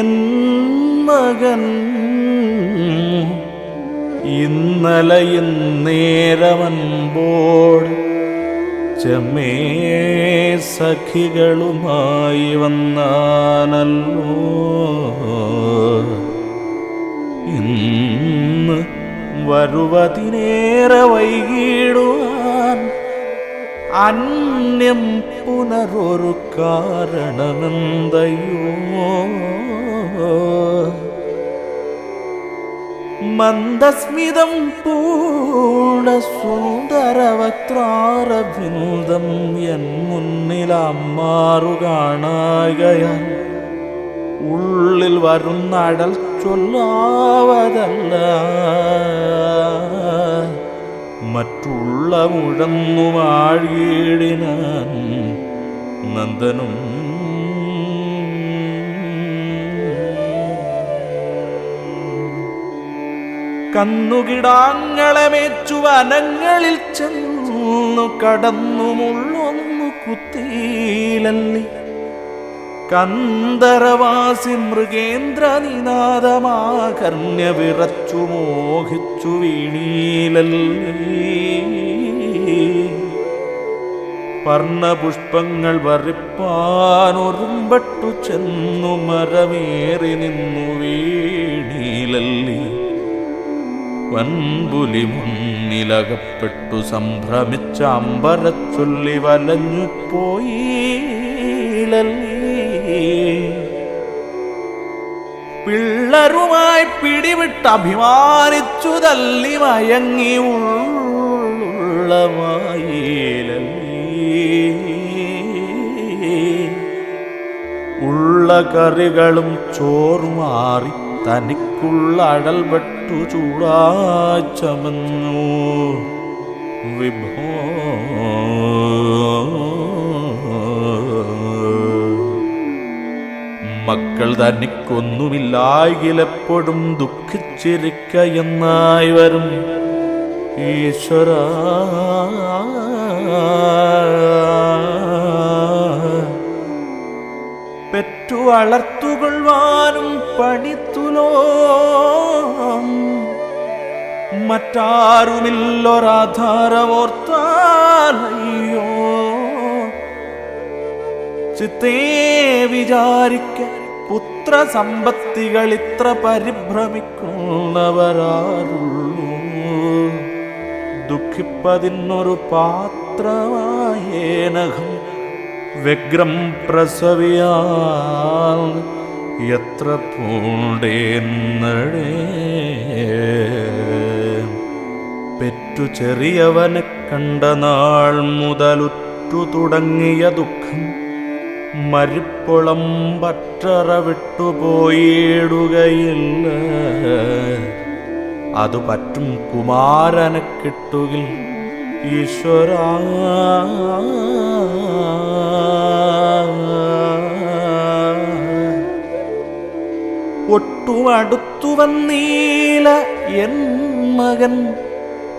N മകൻ. ഇന്നലെയും നേരമൻപോട് ചെമ്മേ സഖികളുമായി വന്നാനല്ലോ. ഇന്ന് വരുവതിനേറെ വൈകിടുവാൻ അന്യം പുനരൊരു കാരണമെന്തയോ മന്ദസ്മിതം പൂണ സുന്ദരവക്രാരബിന്ദം എൻ മുന്നിൽ അമ്മാറു കാണാകയാൽ ഉള്ളിൽ വരുന്ന അടൽ ചൊല്ലാവതല്ല. മറ്റുള്ള മുഴന്നു വാഴീടിനാൻ നന്ദനും കന്നുകിടാങ്ങളെ മേച്ചു വനങ്ങളിൽ ചെന്നു കടന്നു മുള്ളൊന്നു കുത്തിയിലല്ലി. കന്ദരവാസി മൃഗേന്ദ്ര നിനാദമാകർണ്യ വിറച്ചു മോഹിച്ചു വീണീലല്ലി. പർണപുഷ്പങ്ങൾ വറിപ്പാനൊരുമ്പട്ടു ചെന്നു മരമേറി നിന്നു വീണീലല്ലി. വൻപുലി മുന്നിലകപ്പെട്ടു സംഭ്രമിച്ച അമ്പരച്ചൊല്ലി വലഞ്ഞു പോയിലല്ലി? പിള്ളരുമായി പിടിവിട്ട് അഭിമാനിച്ചു തല്ലി മയങ്ങി ഉള്ളമായിലല്ലി? ഉള്ള കറികളും ചോറുമാറി തനിക്കുള്ള അടൽപെട്ടു ചൂടാച്ചമന്നു വിഭോ മക്കൾ തനിക്കൊന്നുമില്ലായിലെപ്പോഴും ദുഃഖിച്ചിരിക്ക എന്നായി വരും. ഈശ്വര പെറ്റു വളർത്തുകൊള്ളുവാനും പണിത്തുലോ മറ്റാരുമില്ലൊരാധാരമോർത്താലയ്യോ ചിത്തേ വിചാരിക്ക പുത്ര സമ്പത്തികൾ ഇത്ര പരിഭ്രമിക്കുന്നവരാരുള്ളൂ. ദുഃഖിപ്പതിനൊരു പാത്രമായേനകം വ്യഗ്രം പ്രസവിയാൽ എത്ര പെറ്റു ചെറിയവനെ കണ്ട നാൾ മുതലുറ്റു തുടങ്ങിയ ദുഃഖം മരിപ്പുളം പറ്ററ വിട്ടുപോയിടുകയില്ല അത് പറ്റും കുമാരനെ കിട്ടുകിൽ ഈശ്വര. ഒട്ടും അടുത്തു വന്നീല എൻ മകൻ.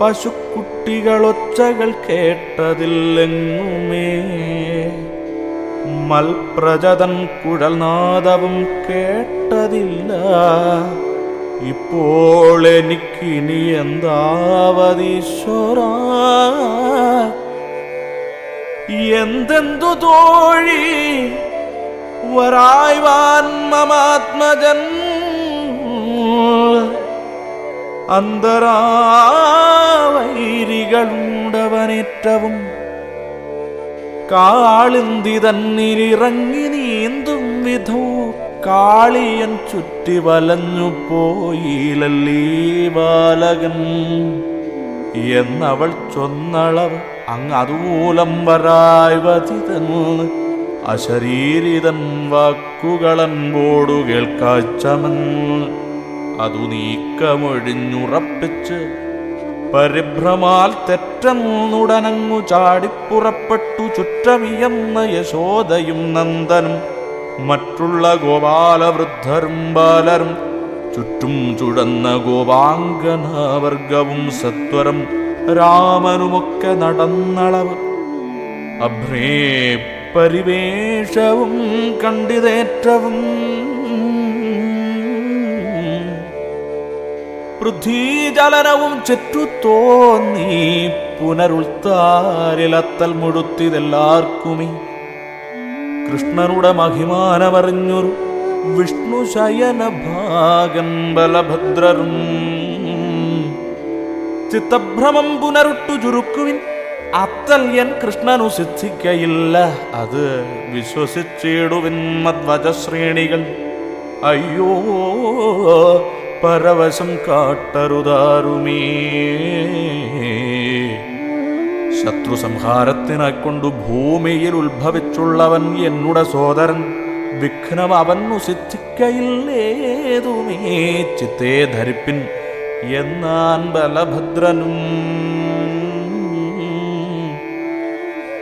പശുക്കുട്ടികളൊച്ചകൾ കേട്ടതില്ലെങ്ങുമേ? മൽപ്രജതൻ കുഴൽനാദവും കേട്ടതില്ല. ഇപ്പോൾ എനിക്കിനി എന്താവതീശ്വര? എന്തെന്തു തോഴി? വരായ്വാൻ മമാത്മജൻ അന്തരാവൈരികളുണ്ടവനേറ്റവും കാളിന്തി തന്നിലിറങ്ങി നീന്തും വിധോ കാളിയൻ ചുറ്റി വലഞ്ഞു പോയില്ലല്ലേ ബാലകൻ. എന്നവൾ ചൊന്നളവ് അങ്ങ് അതുമൂലം വരായ്വതിതന്ന് അശരീരിതൻ വാക്കുകളൻപോടു കേൾക്കാച്ചമെന്ന് അതു നീക്കമൊഴിഞ്ഞുറപ്പിച്ച് പരിഭ്രമാൽ തെറ്റന്നുടനങ്ങു ചാടിപ്പുറപ്പെട്ടു ചുറ്റമിയെന്ന യശോദയും നന്ദനും മറ്റുള്ള ഗോപാലവൃദ്ധരും ബാലരും ചുറ്റും ചുടന്ന ഗോപാംഗനവർഗവും സത്വരം രാമനുമൊക്കെ നടന്നളവ്. അഭ്രേ പരിവേഷവും കണ്ടിതേറ്റവും പൃഥ്വീചലനവും ചെറ്റു തോന്നി പുനരുൾത്താരിലത്തൽ മുഴുത്തിതെല്ലാർക്കുമേ. കൃഷ്ണനുടെ മഹിമാനമറിഞ്ഞൊരു വിഷ്ണു ശയന ഭാഗൻ ബലഭദ്രരും. ചിത്തഭ്രമം പുനരുട്ടു ചുരുക്കുവിൻ അത്തൽ എൻ കൃഷ്ണനു സിദ്ധിക്കയില്ല. അത് വിശ്വസിച്ചിടുവിൻ മദ്വജശ്രേണികൾ അയ്യോ പരവശം കാട്ടരുതാരുമേ. ശത്രു സംഹാരത്തിനായി കൊണ്ടു ഭൂമിയിൽ ഉത്ഭവിച്ചുള്ളവൻ എന്നുടെ സോദരൻ വിഘ്നം അവന്നു സിദ്ധിക്കയില്ലേതുമേ ചിത്തേ ധരിപ്പിൻ എന്നാൻ ബലഭദ്രനും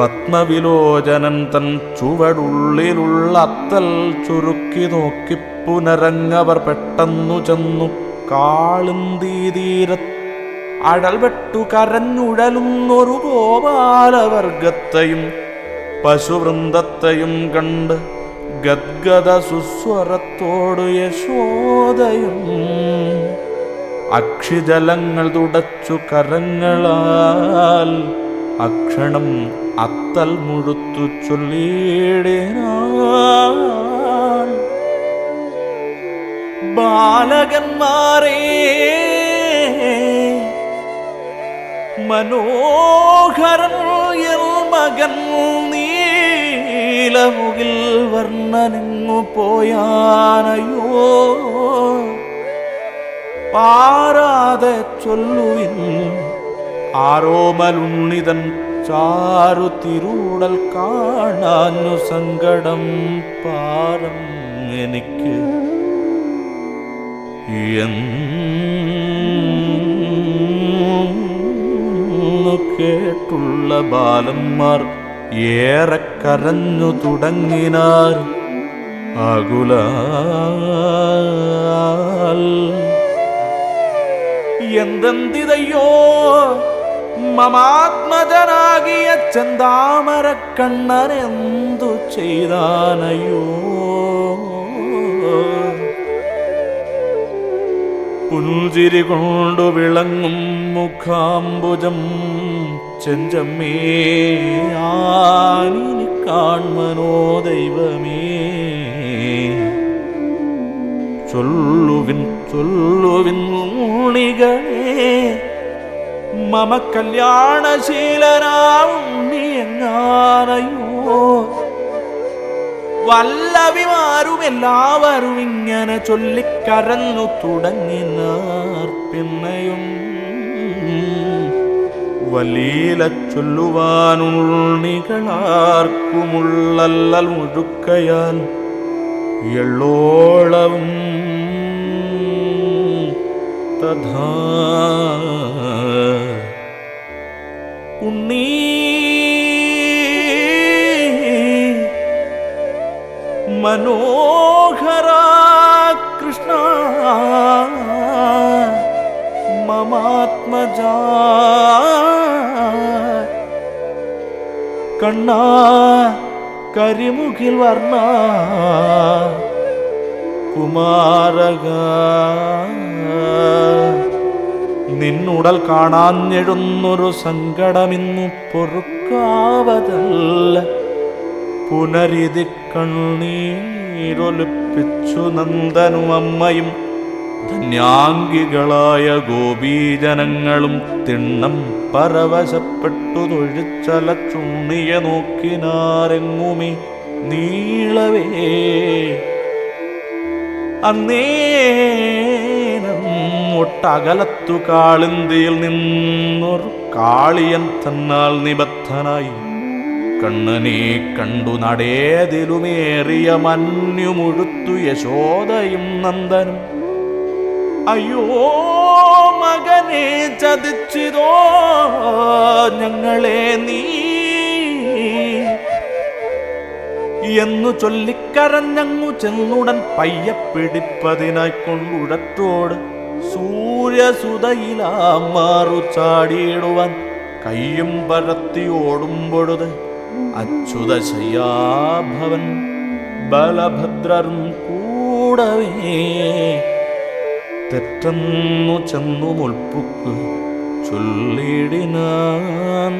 പത്മവിലോചനൻ തൻ ചുവടുള്ളിലുള്ള അത്തൽ ചുരുക്കി നോക്കി പുനരങ്ങവർ പെട്ടെന്നു ചെന്നു കാളുന്തീതീര അടൽവെട്ടു കരഞ്ഞുഴലുന്നൊരു ഗോപാലവർഗത്തെയും പശുവൃന്ദത്തെയും കണ്ട് ഗദ്ഗത സുസ്വരത്തോട് യശോദയും. അക്ഷിജലങ്ങൾ തുടച്ചു കരങ്ങളാൽ അക്ഷണം അത്തൽ മുഴുത്തു ചൊല്ലിയിടിനാൾ ബാലകന്മാരേ മനോഹരൻ മകൻ നീലമുകിൽ വർണനെങ്ങു പോയാനയോ പാരാതെ ചൊല്ലുവിൻ ആരോമലുണ്ണിതൻ ചാരു തിരൂടൽ കാണാനു സങ്കടം പാരം എനിക്ക്. കേട്ടുള്ള ബാലന്മാർ ഏറെ കരഞ്ഞു തുടങ്ങിനാർ. അകുല എന്തെന്തിതയ്യോ? മമാത്മജനാകിയ ചെന്താമര കണ്ണനെന്തു ചെയ്താനയോ പുഞ്ചിരി കൊണ്ടു വിളങ്ങും മുഖാംബുജം ചെഞ്ചമ്മേ ആനിനി കാൺമനോ ദൈവമേ. ചൊല്ലുവിൻ ചൊല്ലുവിൻ ഉണ്ണികളെ മമ കല്യാണശീലനാവുണ്ണി എങ്ങാനയോ വല്ലവിമാരും എല്ലാവരും ഇങ്ങനെ ചൊല്ലിക്കരഞ്ഞു തുടങ്ങിനാർ പിന്നെയും വലീല ചൊല്ലുവാനുള്ളികളാർക്കുമുള്ളല്ലൽ മുഴുക്കയാൽ എള്ളോളവും തഥാ ഉണ്ണീ മനോഹര കൃഷ്ണ മമാത്മജ കണ്ണ കരിമുകിൽ വർണ്ണ കുമാരക നിന്നുടൽ കാണാഞ്ഞെഴുന്നൊരു സങ്കടമിന്നു പൊറുക്കാവതല്ല. പുനരിതി കണ്ണീരൊലിപ്പിച്ചു നന്ദനും അമ്മയും ധന്യാംഗികളായ ഗോപീജനങ്ങളും തിണ്ണം പരവശപ്പെട്ടു തൊഴിച്ചല ചുണ്ണിയെ നോക്കിനാരെങ്ങുമി നീളവേ. അന്നേരം ഒട്ടകലത്തു കാളിന്തിയിൽ നിന്നൊരു കാളിയൻ തന്നാൽ നിബദ്ധനായി. കണ്ണനെ കണ്ടു നടേതിലുമേറിയ മഞ്ഞുമുഴുത്തു യശോദയും നന്ദനും. അയ്യോ മകനെ ചതിച്ചിതോ ഞങ്ങളെ നീ? എന്നു ചൊല്ലിക്കരഞ്ഞങ്ങു ചെന്നുടൻ പയ്യപ്പിടിപ്പതിനായി കൊണ്ടുടറ്റോട് സൂര്യസുതയിലാം മാറു ചാടിയിടുവാൻ കയ്യും പരത്തി ഓടുമ്പൊഴുത് അച്യുതശയാഭവൻ ബലഭദ്രരും കൂടവേ. തെറ്റെന്നു ചെന്നു മുൾപ്പുക്ക് ചൊല്ലിടിനാൻ